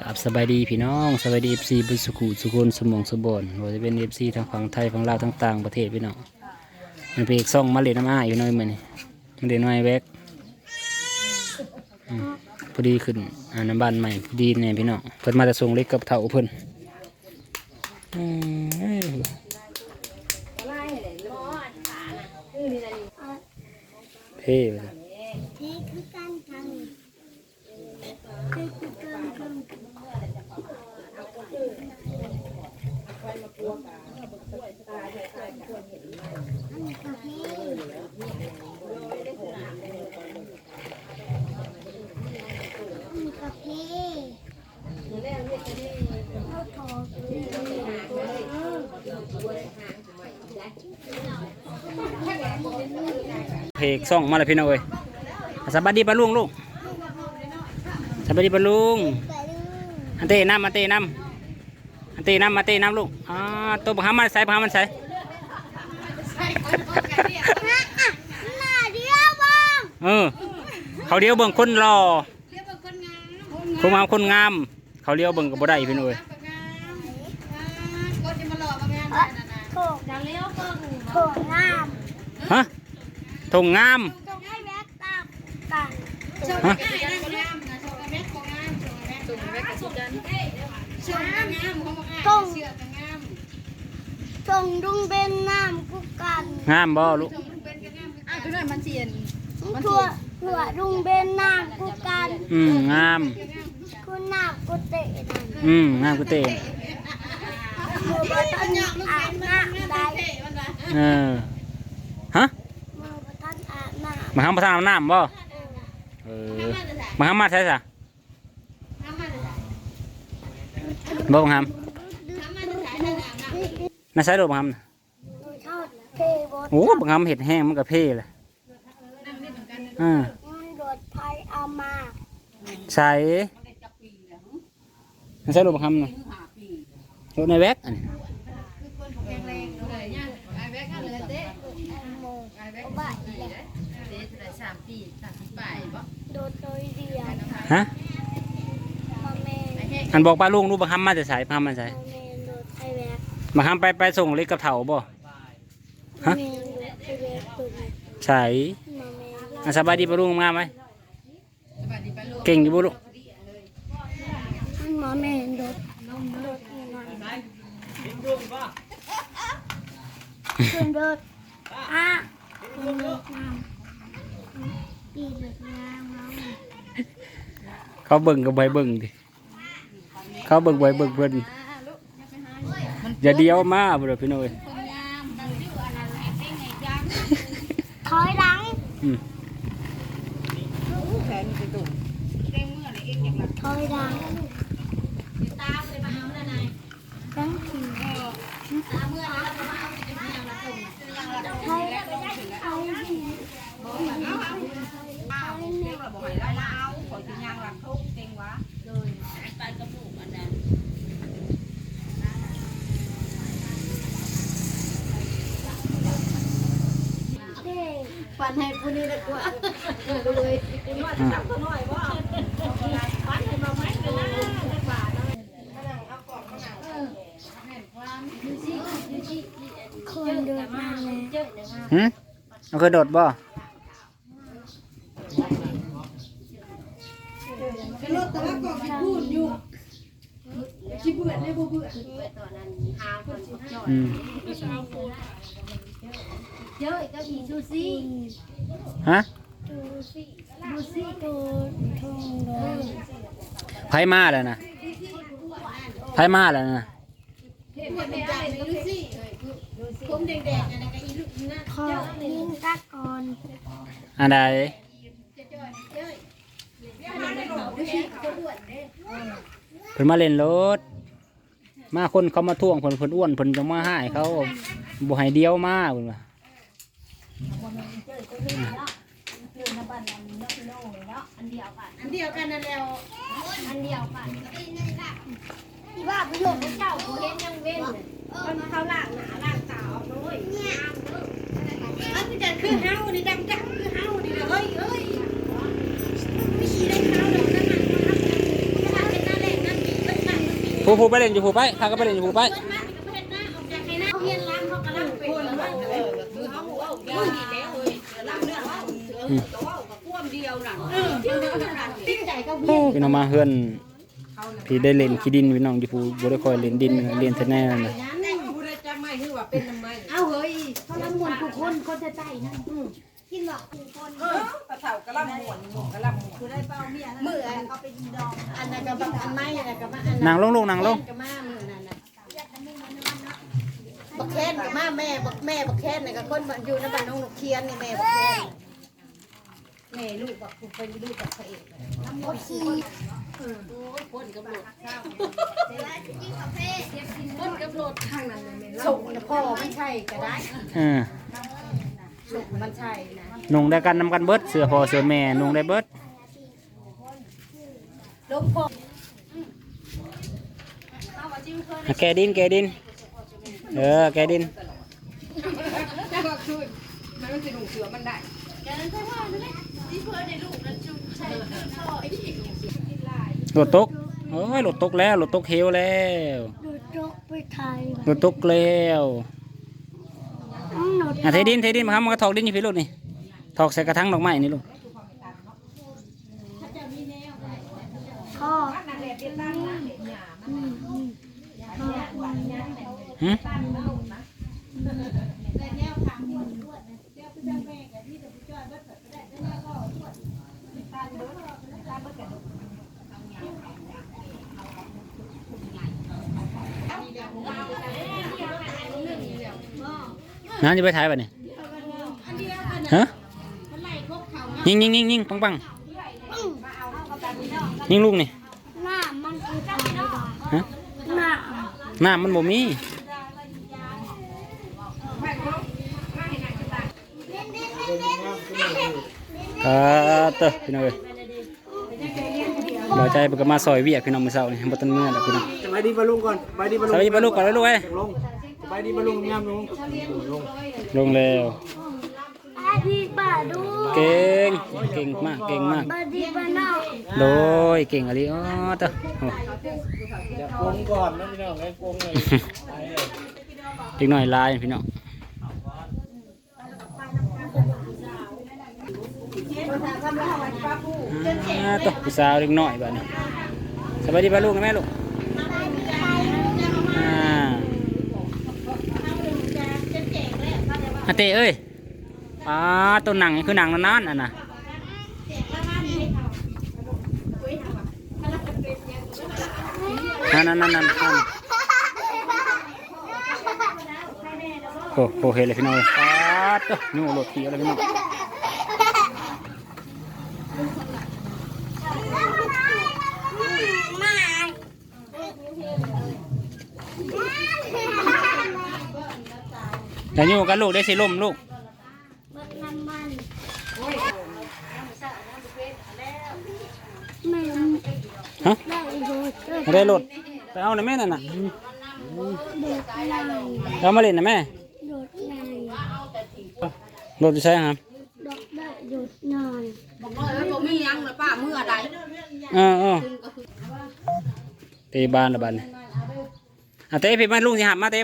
กับสบายดีพี่น้องสบายดีเอฟซีบุญสุขุสุกุลสมองสมบูรณ์ว่าจะเป็นเอฟซีทางฝั่งไทยฝั่งลาวทั้งต่างประเทศพี่น้องมันเป็นเอกซ่องมาเลยน้ำอ้ายอยู่น้อยมือนี่มันเดน้อยแวกพอดีขึ้นอ่าน้ำบ้านใหม่พอดีเนี่ยพี่น้องเพิ่นมาจะส่งเล็กกับเถ่าเพิ่นเอ้ยเท่เลย นี่คือการทำนี่คือการทำอันนี้กาแฟอันนี้กาแฟเอาทอ เพกซ่องมาเลยพี่น้องเอ้ยสบายดีปะลุงลูกสบายดีปะลุงไปดูอันเต้น้ำอันเต้น้ำอันเต้น้ำมาเต้น้ำลูกอ่าตัวบังคับมันใส่บังคับมันใส่ฮะอะหน้าเดียวบ้างเออเขาเลี้ยวเบิ่งคนรอคนงามคนงาม เขาเลี้ยวเบิ่งกับบ่ได้พี่น้องเอ้ยโถกดังเลี้ยวเบิ่งโถกงามฮะ ทงงามโถกให้แม็กตามกันฮะส่งส่งดุงเป็นน้ำกุกันงามบ่ลูกทั่วทั่วดุงเป็นน้ำกุกันอืมงามคุณน้ำกุเตะนั่นอืมงามกูเต้มือประทันอาบน้ำได้เออฮะ มือประทัน อาบน้มาทำประทานน้ำบ่ำเออมาทำมาใช่สะบ่บังคับน่าใช้ดอกบังคับน่ะดูทอดเพบดโอ้บังคับเห็ดแห้งมันก็เพ่เลยอ่ามันโดดไทยเอามาใส่ไม่ใช่รถบังคับนะรถในแว็กอันนี้ โมเอาบ้าอีกแล้ว โดดโดยเดียวฮะมาแม่อันบอกป้าลุงรูปบังคับมาจะใส่บังคับมาใส่มาแม่โดดไทยแวกบังคับไปไปส่งเล็กกับเถาบ่ ฮะ แม่โดดไทยแวกตุ่มใส่มาแม่อันสบายดีป้าลุงงามไหมเก่งอยู่บ่ลูกมันมาแม่โดดโดดยังไงขึ้นโดดอะขึ้นโดดน้ำ ปีโดดน้ำน้ำเขาเบิ่งกับใบเบิ่งดิเขาเบิ่งใบเบิ่งเพิ่นอย่าเดียวมาบ่เด้อพี่น้อยถอยหลังอืม ถอยหลังตั้งทีถอยถอยเด้ปันให้ผู้นี้ดีกว่าเลยคนเดินมาเลยหึเอาเคยโดดบ่ก็รถแต่ว่าก็ไปพูดอยู่ชิ เบื่อได้บ่เบื่ออืม เยอะก็อีซูซี่ฮะดูสิดูสิดูทงเลยไผมาแล้วนะไผมาแล้วนะเห็นเป็นซูซี่ผมแดงๆอันนั้นก็อีลูกนะขอยิงตะกอนอันใดดูสิคนอ้วนเด้เพิ่นมาเล่นรถ มาคนเขามาท่วงเพิ่นเพิ่นอ้วนเพิ่นจะมาให้เขาบ่ให้เดียวมาเพิ่นว่าอันเดียวกันนั่นแล้วที่ว่าประโยชน์ของเจ้าเห็นยังเว้นมันเขาล้างหนาล้างตาออกเลยอันนี้จะคือเฮานี่ดำจักคือเฮานี่เฮ้ยเฮ้ยไม่ขี้ได้เฮาดอกนั่นน่ะถ้าเป็นหน้าแรกนั่นนี่ ผู้ผู้ไปเล่นอยู่ผู้ไปพาก็ไปเล่นอยู่ผู้ไปเขาเฮียนล้างเขากำลังเป็นเออคือเขาเอาเดี๋ยวนี้แล้วเว้ยล้างเรื่องเอาเสือตัวเอากับพ่วงเดียวน่ะเออติ้งใจก็พี่น้องมาเฮือนพี่ได้เล่นขี้ดินพี่น้องอยู่ผู้บ่ได้คอยเล่นดินเล่นแต่แน่นั่นน่ะผู้ใดจะไม่คือว่าเป็นทำไมเอาเฮ้ยเขาละมวนทุกคนคนจะใจนั่น กินหรอกทุกคนเออตะเถากระลำหมวนหมวนกระลำหมวนคือได้เป้าเมียมือเขาเป็นดองอันนั้นก็แบบอันไม้อันนั้นก็มาอันนั่งลงลงนั่งลงก็มามือนั่นน่ะบักแค้นกับมาแม่บักแม่บักแค้นนี่ก็คนบ้านอยู่ในบ้านน้องนกเคียนนี่แม่บักแค้นแม่ลูกบักคุณเป็นลูกกับพระเอกโอเคคนกับโหลดข้าวคนกับโหลดข้างนั้นส่งนะพ่อไม่ใช่ก็ได้เออส่ง มันใช่นะนุ่งได้กันนำกันเบิดเสื้อพ่อเสื้อแม่นุ่งได้เบิดลงพ่ออะแกดินแกดิน เออแกดินแต่ว่าคือมันไม่ใช่หนูเสือมันได้รถตกโอ้ยรถตกแล้วรถตกเหวแล้วดูจกไปไทยรถตกแล้วหนู อะเทดินเทดินมาครับมันก็ถอกดินอยู่พี่ลูกนี่ถอกใส่กระถางดอกไม้นี่ลูกพ่อหึ น้าจะไปถ่ายป่ะเนี่ยฮะยิงยิงยิงยิงปังปังยิงลูกนี่หน้ามันคือไทยฮะหน้าน้ำมันบ่มีครับเตอพี่น้องเอ้ยเราใจเพิ่นก็มาซอยเวียกพี่น้องมื้อเช้านี่บ่ทันมื้อแล้วพี่น้องสบายดีปะลุงก่อนสบายดีปะสลุงวัสดีปะลูกก่อนเลยลูกเอ้ย ลงสบายดีปะลุงงามลุงลงลงแล้วไอ้พี่ป้าดูเก่งเก่งมากเก่งมากบาดีบ้านนอกโดยเก่งอะไรอ๋อเตอโอ้อย่าโกงก่อนนะพี่น้องไอ้โกงเลยเด็กน้อยลายพี่น้องอ่าตัวผู้สาวเด็กน้อยบ้านี้สวัสดีป้าลูกนะแม่ลูกอ่า อาเต้เอ้ยอ่าตัวหนังนี่คือหนังนานๆอะนะนั่นนั่นนั่นนั่นนั่นโอ้โหเห็นเลยพี่น้องอ่าตัวนู่นรถเขียวเลยพี่น้องมา อย่าอยู่กันลูกได้สิล่มลูกเบิดน้ำมันแม่ฮะได้โดดเกิดไม่ได้รถไปเอาหน่อยแม่นั่นน่ะโดดในเอามาเล่นนะแม่โดดในรถจะใช่ครับดอกได้โดดในบอกว่าแล้วตัวมียังหรือป้าเมื่อใดเออเออเตะบานละบานนี่อะเตะพี่มันลุงสิหับมาเต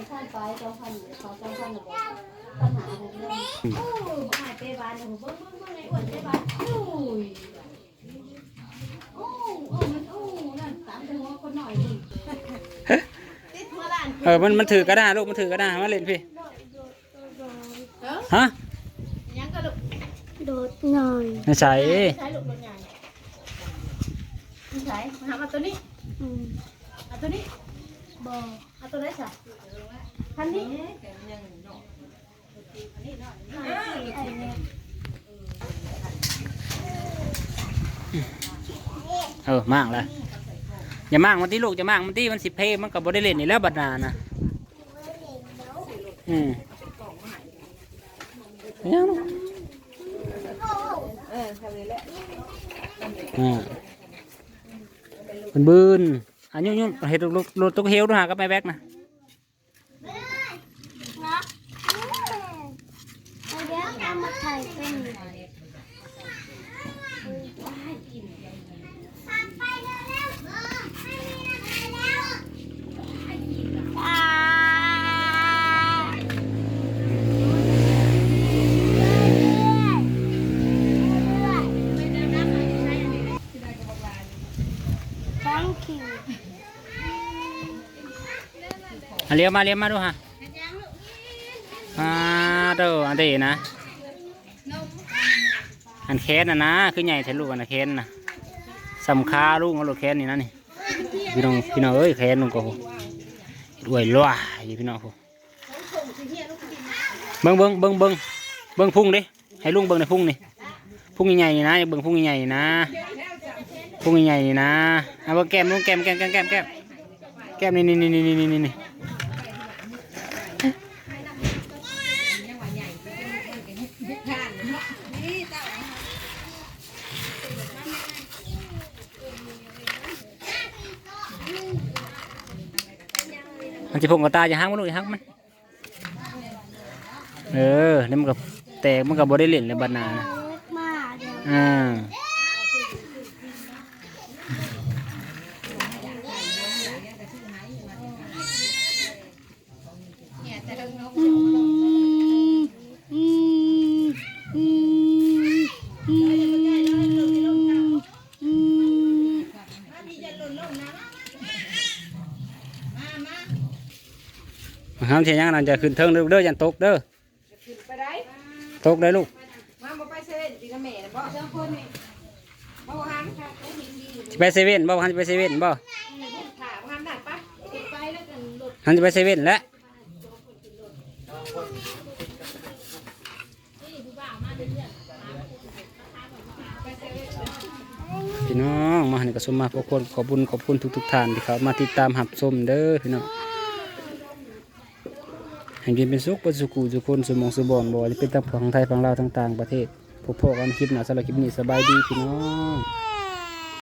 ะมาไว้เออมันมันถือกระดาษลูกมันถือกระดาษมาเล่นพี่ฮะยังก็ลูกโดดหน่อยไม่ใช่ใช้ลูกรถใหญ่ใช้หามาตัวนี้อืมเอาตัวนี้บอ เอาตัวไหนจ้ะคันนี้เออมากเลยอย่ามากมันตีลูกจะมากมันตีมันสิเพมันกับบได้เล่นนี่แล้วบัดนานะอืมยังลูกเออทำเลยแหละอ่าเป็นบืน อันยุ่งยุ่งเห็ดลูกลูกตุ๊กเฮลด้วยฮะกับแม่แบกนะ เลี้ยวมาเลี้ยวมาดูฮะอ่าเด้ออันเดีนะ อันแค้นนะนะคือใหญ่แทนลูกอันนะแค้นนะสำคาลูกเอาลูกแค้นนี่นะนี่พี่น้องพี่น้องเอ้ยแค้นลุงก็รวยล้วยอยู่พี่น้องโหเบิ้งเบิ้งเบิ้งเบิ้งเบิ้งพุ่งดิให้ลุงเบิ้งในพุ่งนี่พุ่งใหญ่ๆนี่นะเบิ้งพุ่งใหญ่ๆนี่นะพุ่งใหญ่ๆนี่นะเอาเบิ้งแก้มลุงแก้มแก้มแก้มแก้มแก้มแก้มนี่นี่นี่นี่นี่นี่ จะพงกับตาจะหักมันลูกอย่าหักมัน เออนี่มันกับแตกมันกับบได้เล่นเลยบรรณานะเล็กมาเดี๋ยวอ่า อืมอืมอืมอืมอืม ห้ามเทียงยังนั่นจะขึ้นเทิงเด้อเด้อยันตกเด้อไปได้ตกได้ลูกมาบ่ไปเซเว่นตีกับแม่น่ะบ่เจ้าคนนี่บ่หันค่ะบ่มีดีสิไปเซเว่นบ่ฮันจะไปเซเว่นบ่ถามหันได้ปะไปแล้วกันรถฮันจะไปเซเว่นแล้วพี่น้องมาให้กระสมมาขอบคุณขอบคุญขอบคุณทุกทุกๆท่านที่เขามาติดตามหับชมเด้อพี่น้อง ให้กินเป็นสุขเป็นสุขุสุคนสมองสุบอนบ่ว่าจะเป็นทั้งฝั่งไทยฝั่งลาวทั้งต่างประเทศพบพอกันคลิปหน้าสำหรับคลิปนี้สบายดีพี่น้อง